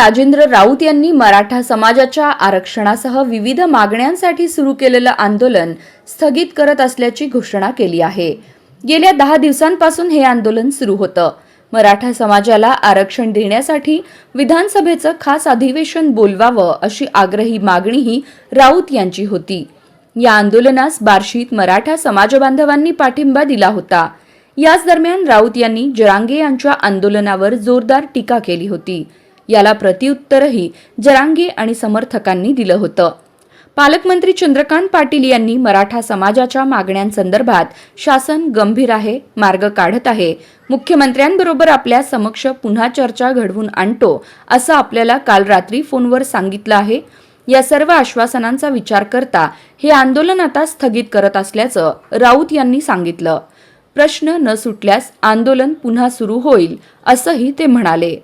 राजेंद्र राऊत यांनी मराठा समाजाच्या आरक्षणासह विविध मागण्यांसाठी सुरू केलेलं आंदोलन स्थगित करत असल्याची घोषणा केली आहे. गेल्या दहा दिवसांपासून हे आंदोलन सुरू होतं. मराठा समाजाला आरक्षण देण्यासाठी विधानसभेचं खास अधिवेशन बोलवावं अशी आग्रही मागणीही राऊत यांची होती. या आंदोलनास बार्शीत मराठा समाजबांधवांनी पाठिंबा दिला होता. याच दरम्यान राऊत यांनी जरांगे यांच्या आंदोलनावर जोरदार टीका केली होती. याला प्रत्युत्तरही जरांगे आणि समर्थकांनी दिलं होतं. पालकमंत्री चंद्रकांत पाटील यांनी मराठा समाजाच्या मागण्यांसंदर्भात शासन गंभीर आहे मार्ग काढत आहे. मुख्यमंत्र्यांबरोबर आपल्या समक्ष पुन्हा चर्चा घडवून आणतो असं आपल्याला काल रात्री फोनवर सांगितलं आहे. या सर्व आश्वासनांचा विचार करता हे आंदोलन आता स्थगित करत असल्याचं राऊत यांनी सांगितलं. प्रश्न न सुटल्यास आंदोलन पुन्हा सुरू होईल असंही ते म्हणाले.